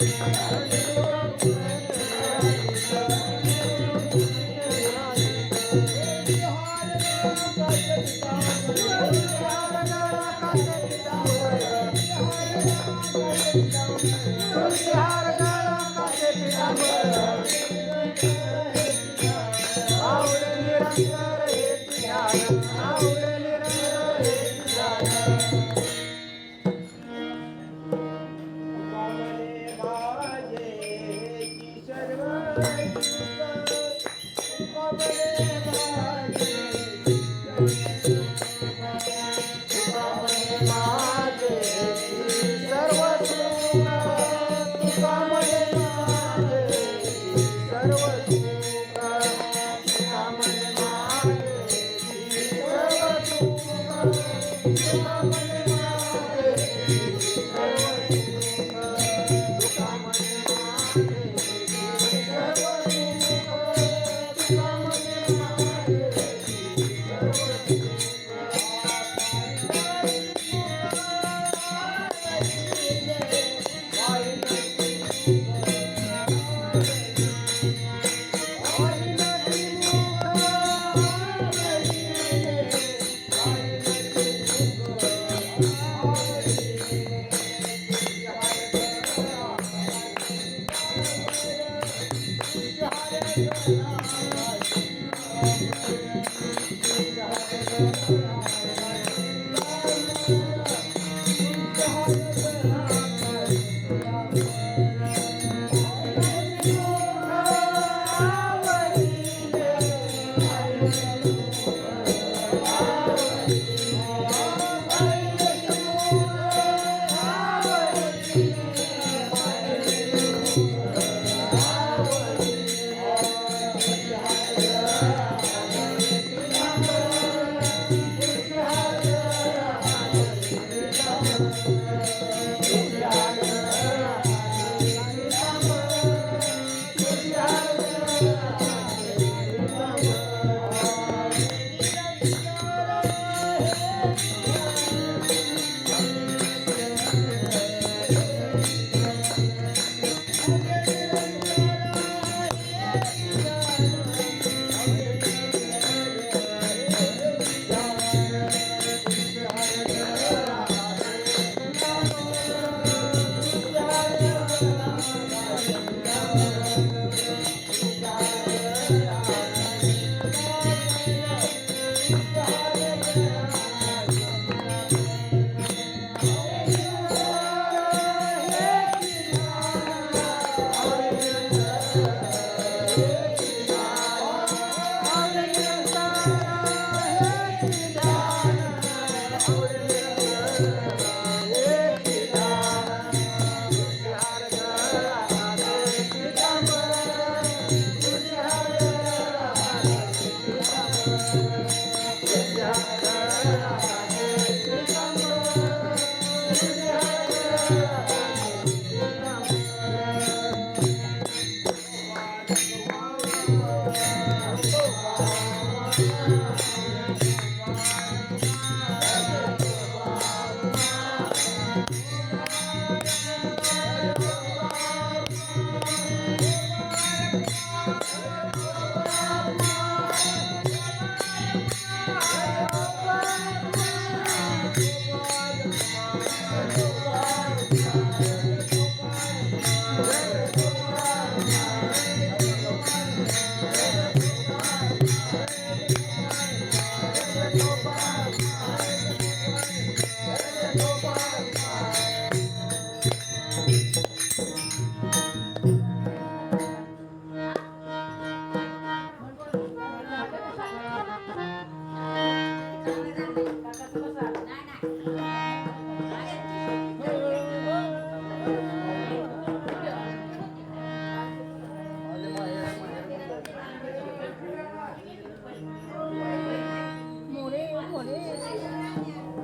Música হবে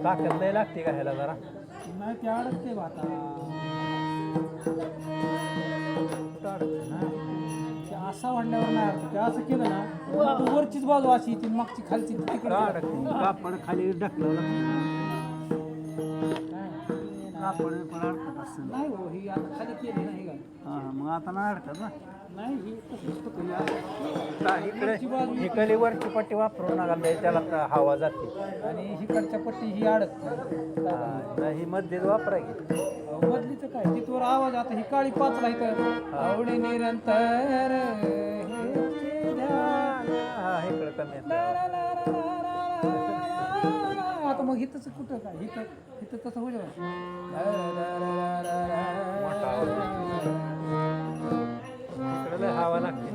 ताकद लय लागते का ह्याला जरा? नाही ते अडकते बा आता. कुठं अडकते ना? ते असा वाढल्यावर नाही अडकत. ते असं केलं ना तर वरचीच बाजू अशी येते मागची खालची तिकडे कुठं अडकते? कापड खाली ढकलवलं कापड पण अडकत असेल. नाही हो ही आता खाली केली नाही का? हा मग आता नाही अडकत ना. इकडे चिपट्टी वरची पट्टी वापरू नका नाही त्याला तर हवा जाते. आणि इकडच्या पट्टी ही अडत नाही. ही मध्येच वापरा की. मधलीच काय? तिथवर आवाज आता ही काळी पाच नाही तर आवडी निरंतर आता मग हिथंच कुठं काय? हिथं हिथं तसं होईल इकडे हवा लागते.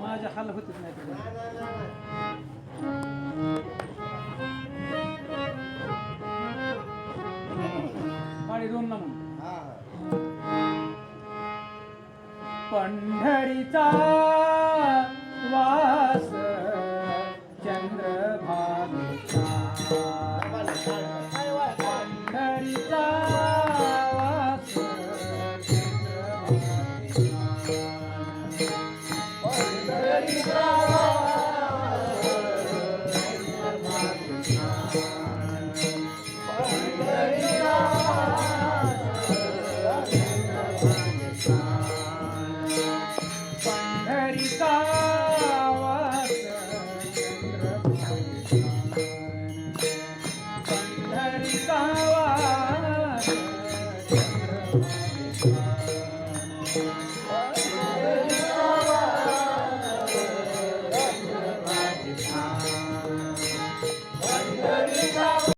माझ्या हाल होतच नाही पाणी दोन ना म्हणून. पंढरीचा वास